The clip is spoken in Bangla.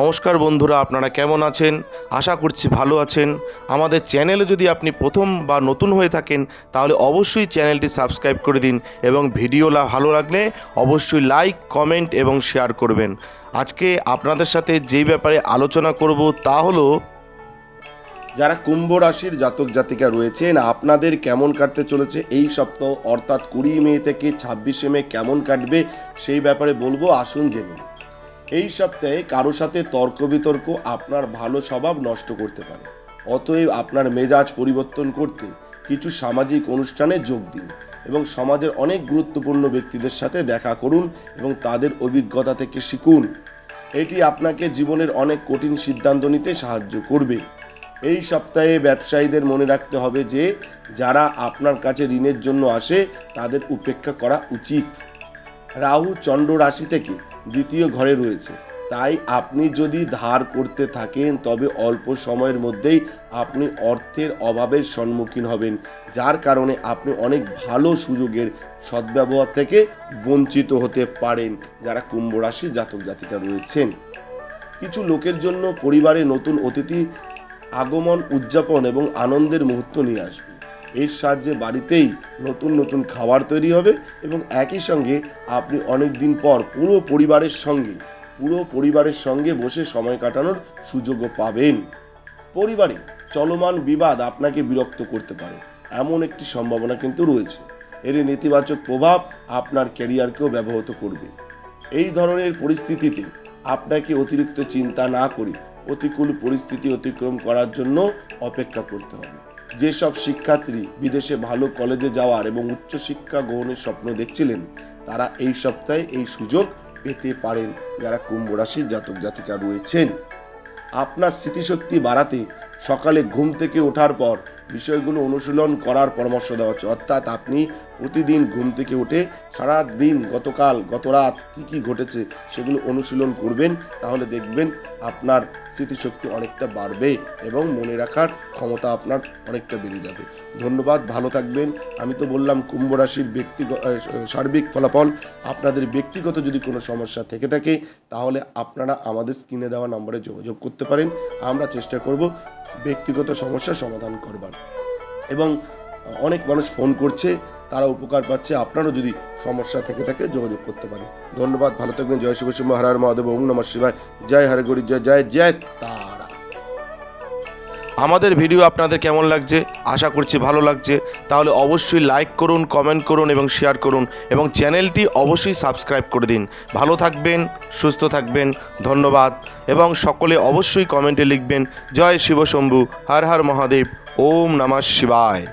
নমস্কার বন্ধুরা, আপনারা কেমন আছেন? আশা করছি ভালো আছেন। আমাদের চ্যানেলে যদি আপনি প্রথম বা নতুন হয়ে থাকেন, তাহলে অবশ্যই চ্যানেলটি সাবস্ক্রাইব করে দিন এবং ভিডিও ভালো লাগলে অবশ্যই লাইক, কমেন্ট এবং শেয়ার করবেন। আজকে আপনাদের সাথে যেই ব্যাপারে আলোচনা করব তা হলো, যারা কুম্ভ রাশির জাতক জাতিকা রয়েছেন, আপনাদের কেমন কাটতে চলেছে এই সপ্তাহ? অর্থাৎ কুড়ি মে থেকে ছাব্বিশে মে কেমন কাটবে সেই ব্যাপারে বলব, আসুন জেনে। এই সপ্তাহে কারও সাথে তর্ক বিতর্ক আপনার ভালো স্বভাব নষ্ট করতে পারে। অতএব আপনার মেজাজ পরিবর্তন করতে কিছু সামাজিক অনুষ্ঠানে যোগ দিন এবং সমাজের অনেক গুরুত্বপূর্ণ ব্যক্তিদের সাথে দেখা করুন এবং তাদের অভিজ্ঞতা থেকে শিখুন। এটি আপনাকে জীবনের অনেক কঠিন সিদ্ধান্ত নিতে সাহায্য করবে। এই সপ্তাহে ব্যবসায়ীদের মনে রাখতে হবে যে, যারা আপনার কাছে ঋণের জন্য আসে, তাদের উপেক্ষা করা উচিত। রাহু চন্দ্র রাশি থেকে দ্বিতীয় ঘরে রয়েছে। তাই আপনি যদি ধার করতে থাকেন, তবে অল্প সময়ের মধ্যেই আপনি অর্থের অভাবের সম্মুখীন হবেন, যার কারণে আপনি অনেক ভালো সুযোগের সদ্ব্যবহার থেকে বঞ্চিত হতে পারেন, যারা কুম্ভ রাশি জাতক জাতিকা রয়েছেন। কিছু লোকের জন্য পরিবারে নতুন অতিথি আগমন, উদযাপন এবং আনন্দের মুহূর্ত নিয়ে আসবে। এর সাহায্যে বাড়িতেই নতুন নতুন খাবার তৈরি হবে এবং একই সঙ্গে আপনি অনেক দিন পর পুরো পরিবারের সঙ্গে, পুরো পরিবারের সঙ্গে বসে সময় কাটানোর সুযোগও পাবেন। পরিবারে চলমান বিবাদ আপনাকে বিরক্ত করতে পারে, এমন একটি সম্ভাবনা কিন্তু রয়েছে। এর নেতিবাচক প্রভাব আপনার ক্যারিয়ারকেও ব্যবহৃত করবে। এই ধরনের পরিস্থিতিতে আপনাকে অতিরিক্ত চিন্তা না করে প্রতিকূল পরিস্থিতি অতিক্রম করার জন্য অপেক্ষা করতে হবে। যেসব শিক্ষার্থী বিদেশে ভালো কলেজে যাওয়ার এবং উচ্চশিক্ষা গ্রহণের স্বপ্ন দেখছিলেন, তারা এই সপ্তাহে এই সুযোগ পেতে পারেন। যারা কুম্ভ রাশির জাতক জাতিকা রয়েছেন, আপনার স্মৃতিশক্তি বাড়াতে সকালে ঘুম থেকে ওঠার পর বিষয়গুলো অনুশীলন করার পরামর্শ দেওয়া হচ্ছে। অর্থাৎ আপনি প্রতিদিন ঘুম থেকে উঠে সারা দিন গতকাল গত রাত কী কী ঘটেছে সেগুলো অনুশীলন করবেন, তাহলে দেখবেন আপনার স্মৃতিশক্তি অনেকটা বাড়বে এবং মনে রাখার ক্ষমতা আপনার অনেকটা বেড়ে যাবে। ধন্যবাদ, ভালো থাকবেন। আমি তো বললাম কুম্ভ রাশির ব্যক্তিগত সার্বিক ফলাফল। আপনাদের ব্যক্তিগত যদি কোনো সমস্যা থেকে থাকে, তাহলে আপনারা আমাদের স্ক্রিনে দেওয়া নম্বরে যোগাযোগ করতে পারেন। আমরা চেষ্টা করব ব্যক্তিগত সমস্যা সমাধান করবার। এবং অনেক মানুষ ফোন করছে, তারা উপকার পাচ্ছে, আপনারও যদি সমস্যা থেকে থাকে যোগাযোগ করতে পারেন। ধন্যবাদ, ভালো থাকবেন, জয় শিব শিব হর হর মহাদেব ওম নমঃ শিবায়। জয় হরে গরি, জয় জয় জয় তারা। আমাদের ভিডিও আপনাদের কেমন লাগছে? আশা করছি ভালো লাগছে। তাহলে অবশ্যই লাইক করুন কমেন্ট করুন এবং শেয়ার করুন এবং চ্যানেলটি অবশ্যই সাবস্ক্রাইব করে দিন। ভালো থাকবেন, সুস্থ থাকবেন, ধন্যবাদ এবং সকলে অবশ্যই কমেন্টে লিখবেন, জয় শিব শম্ভু হর হর মহাদেব, ওম নমঃ শিবায়।